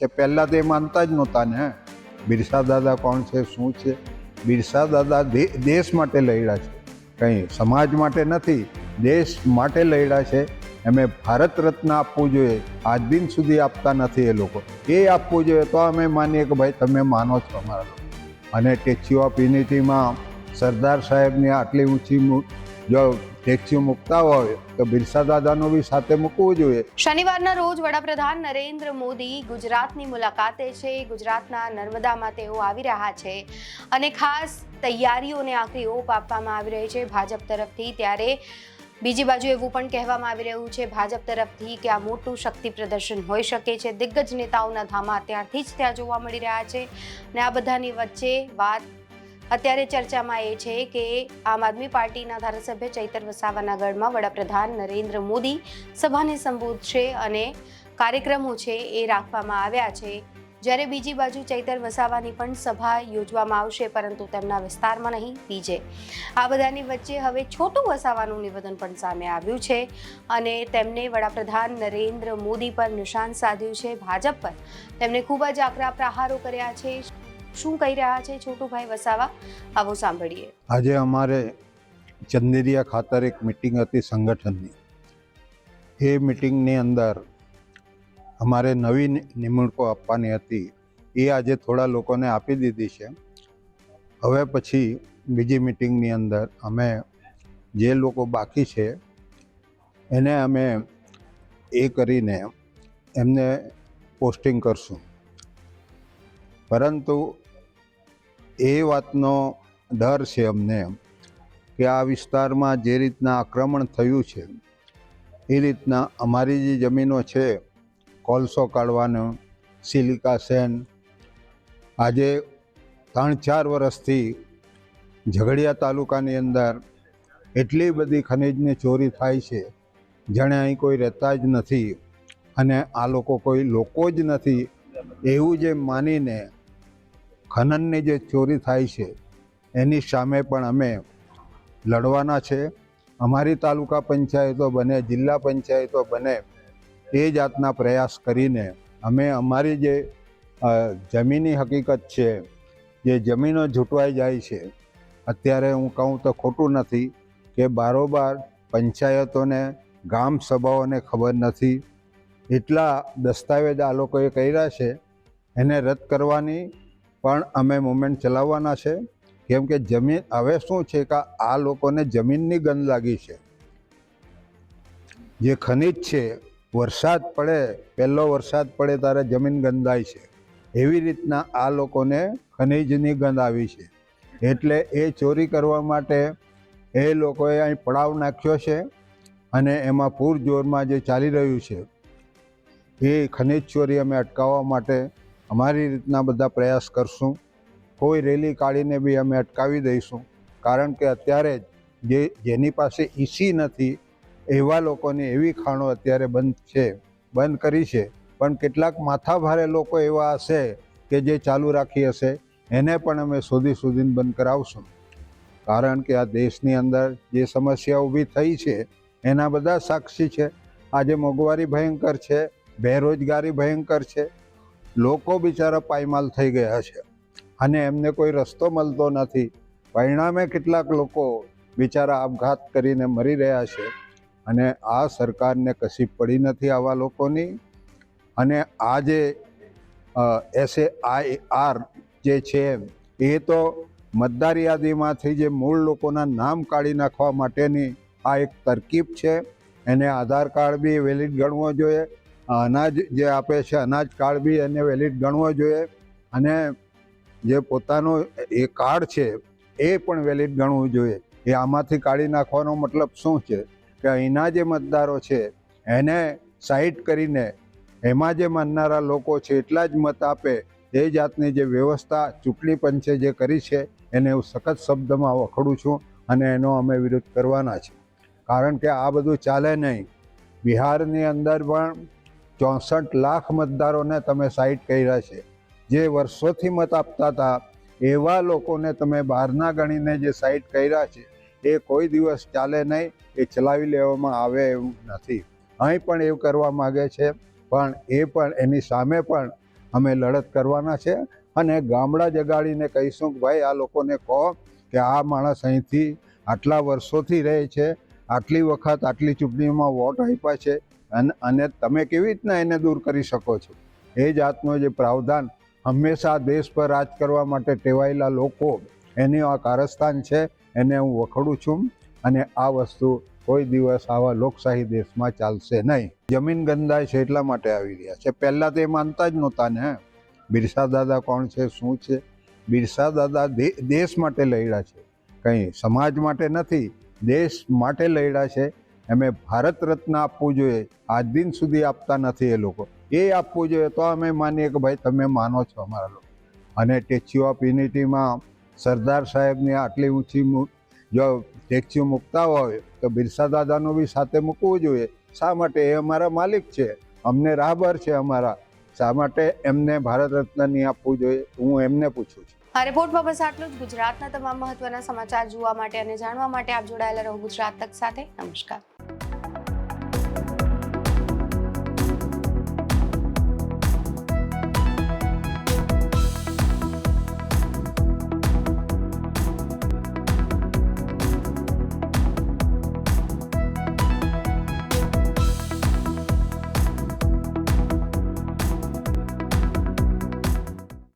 છે પહેલાં તો એ માનતા જ નહોતા ને બિરસા દાદા કોણ છે, શું છે? બિરસા દાદા દેશ માટે લડ્યા છે. કંઈ સમાજ માટે નથી, દેશ માટે લડ્યા છે. એમે ભારત રત્ન આપવું જોઈએ. આજ દિન સુધી આપતા નથી એ લોકો. એ આપવું જોઈએ તો અમે માનીએ કે ભાઈ તમે માનો છો અમારા અને ટેચ્યુ ઓફ યુનિટીમાં સરદાર સાહેબની આટલી ઊંચી જો ટેચ્યુ મૂકતા હોય તો બિરસા દાદાનું બી સાથે મૂકવું જોઈએ. શનિવારના રોજ વડાપ્રધાન નરેન્દ્ર મોદી ગુજરાતની મુલાકાતે છે. ગુજરાતના નર્મદામાં તેઓ આવી રહ્યા છે અને ખાસ તૈયારીઓને આખરી ઓપ આપવામાં આવી રહી છે ભાજપ તરફથી. ત્યારે બીજી બાજુ એવું પણ કહેવામાં આવી રહ્યું છે ભાજપ તરફથી કે આ મોટું શક્તિ પ્રદર્શન હોઈ શકે છે. દિગ્ગજ નેતાઓના ધામા ત્યારથી જ ત્યાં જોવા મળી રહ્યા છે. અને આ બધાની વચ્ચે વાત અત્યારે ચર્ચામાં એ છે કે આમ આદમી પાર્ટીના ધારાસભ્ય ચૈતર વસાવાના ગઢમાં વડાપ્રધાન નરેન્દ્ર મોદી સભાને સંબોધશે અને કાર્યક્રમો છે એ રાખવામાં આવ્યા છે. જ્યારે બીજી બાજુ ચૈતર વસાવાની પણ સભા યોજવામાં આવશે, પરંતુ તેમના વિસ્તારમાં નહીં, બીજે. આ બધાની વચ્ચે હવે છોટું વસાવાનું નિવેદન પણ સામે આવ્યું છે અને તેમને વડાપ્રધાન નરેન્દ્ર મોદી પર નિશાન સાધ્યું છે. ભાજપ પર તેમણે ખૂબ જ આકરા પ્રહારો કર્યા છે. શું કહી રહ્યા છે છોટુભાઈ વસાવા? આવો સાંભળીએ. આજે અમારે ચંદેરિયા ખાતર એક મિટિંગ હતી સંગઠનની. એ મિટિંગની અંદર અમારે નવી નિમણૂકો આપવાની હતી. એ આજે થોડા લોકોને આપી દીધી છે. હવે પછી બીજી મિટિંગની અંદર અમે જે લોકો બાકી છે, એને અમે એ કરીને એમને પોસ્ટિંગ કરશું. પરંતુ એ વાતનો ડર છે અમને કે આ વિસ્તારમાં જે રીતના આક્રમણ થયું છે, એ રીતના અમારી જે જમીનો છે, કોલસો કાઢવાનો, સિલિકા સેન, આજે ત્રણ ચાર વર્ષથી ઝઘડિયા તાલુકાની અંદર એટલી બધી ખનિજની ચોરી થાય છે, જાણે અહીં કોઈ રહેતા જ નથી અને આ લોકો કોઈ લોકો જ નથી એવું જે માનીને ખનનની જે ચોરી થાય છે, એની સામે પણ અમે લડવાના છે. અમારી તાલુકા પંચાયતો બને, જિલ્લા પંચાયતો બને, એ જાતના પ્રયાસ કરીને અમે અમારી જે જમીની હકીકત છે, જે જમીનો જૂંટવાઈ જાય છે, અત્યારે હું કહું તો ખોટું નથી કે બારોબાર પંચાયતોને, ગામ સભાઓને ખબર નથી. એટલા દસ્તાવેજ આ લોકોએ કર્યા છે, એને રદ કરવાની પણ અમે મુવમેન્ટ ચલાવવાના છે. કેમ કે જમીન હવે શું છે કે આ લોકોને જમીનની ગંધ લાગી છે. જે ખનિજ છે, વરસાદ પડે, પહેલો વરસાદ પડે ત્યારે જમીન ગંદાય છે. એવી રીતના આ લોકોને ખનિજની ગંધ આવી છે. એટલે એ ચોરી કરવા માટે એ લોકોએ અહીં પડાવ નાખ્યો છે અને એમાં પૂરજોરમાં જે ચાલી રહ્યું છે, એ ખનિજ ચોરી અમે અટકાવવા માટે અમારી રીતના બધા પ્રયાસ કરશું. કોઈ રેલી કાઢીને બી અમે અટકાવી દઈશું. કારણ કે અત્યારે જ જેની પાસે ઈસી નથી, એવા લોકોની એવી ખાણો અત્યારે બંધ છે, બંધ કરી છે. પણ કેટલાક માથાભારે લોકો એવા હશે કે જે ચાલુ રાખી હશે, એને પણ અમે શોધી શોધીને બંધ કરાવશું. કારણ કે આ દેશની અંદર જે સમસ્યા ઊભી થઈ છે, એના બધા સાક્ષી છે. આજે મોંઘવારી ભયંકર છે, બેરોજગારી ભયંકર છે. લોકો બિચારા પાયમાલ થઈ ગયા છે. અને એમને કોઈ રસ્તો મળતો નથી. પરિણામે કેટલાક લોકો બિચારા આપઘાત કરીને મરી રહ્યા છે. અને આ સરકારને કશી પડી નથી આવા લોકોની. અને આ જે એસએ આઈ આર જે છે, એ તો મતદાર યાદીમાંથી જે મૂળ લોકોના નામ કાઢી નાખવા માટેની આ એક તરકીબ છે. એને આધાર કાર્ડ બી વેલિડ ગણવો જોઈએ. અનાજ જે આપે છે, અનાજ કાર્ડ બી એને વેલિડ ગણવો જોઈએ અને જે પોતાનું એ કાર્ડ છે, એ પણ વેલિડ ગણવું જોઈએ. એ આમાંથી કાઢી નાખવાનો મતલબ શું છે? કે અહીંના જે મતદારો છે, એને સાઇટ કરીને એમાં જે માનનારા લોકો છે, એટલા જ મત આપે, એ જાતની જે વ્યવસ્થા ચૂંટણી પંચે જે કરી છે, એને હું સખત શબ્દમાં વખોડું છું અને એનો અમે વિરોધ કરવાના છે. કારણ કે આ બધું ચાલે નહીં. બિહારની અંદર પણ ચોસઠ લાખ મતદારોને તમે સાઇટ કર્યા છે. જે વર્ષોથી મત આપતા હતા, એવા લોકોને તમે બહારના ગણીને જે સાઇટ કર્યા છે, એ કોઈ દિવસ ચાલે નહીં, એ ચલાવી લેવામાં આવે એવું નથી. અહીં પણ એવું કરવા માગે છે, પણ એ પણ એની સામે પણ અમે લડત કરવાના છે અને ગામડા જગાડીને કહીશું કે ભાઈ આ લોકોને કહો કે આ માણસ અહીંથી આટલા વર્ષોથી રહે છે, આટલી વખત આટલી ચૂંટણીમાં વોટ આપ્યા છે અને અને તમે કેવી રીતના એને દૂર કરી શકો છો? એ જાતનો જે પ્રાવધાન હંમેશા દેશ પર રાજ કરવા માટે ટેવાયેલા લોકો, એની આ કારસ્તાન છે, એને હું વખોડું છું અને આ વસ્તુ કોઈ દિવસ આવા લોકશાહી દેશમાં ચાલશે નહીં. જમીન ગંદાય છે એટલા માટે આવી રહ્યા છે. પહેલાં તો એ માનતા જ નહોતા ને બિરસા દાદા કોણ છે, શું છે? બિરસા દાદા દેશ માટે લડ્યા છે. કંઈ સમાજ માટે નથી, દેશ માટે લડ્યા છે. એમે ભારત રત્ન આપવું જોઈએ. આજ દિન સુધી આપતા નથી એ લોકો. એ આપવું જોઈએ તો અમે માનીએ કે ભાઈ તમે માનો છો અમારા લોકો. અને સ્ટેચ્યુ ઓફ યુનિટીમાં સરદાર સાહેબની આટલી ઊંચી જો સ્ટેચ્યુ મૂકતા હોય તો બિરસા દાદાનું બી સાથે મૂકવું જોઈએ. શા માટે? એ અમારા માલિક છે. અમને રાહબર છે અમારા. શા માટે એમને ભારત રત્ન નહીં આપવું જોઈએ? હું એમને પૂછું છું. આ રિપોર્ટમાં બસ આટલું જ. ગુજરાતના તમામ મહત્વના સમાચાર જોવા માટે અને જાણવા માટે આપ જોડાયેલા રહો ગુજરાત તક સાથે. નમસ્કાર.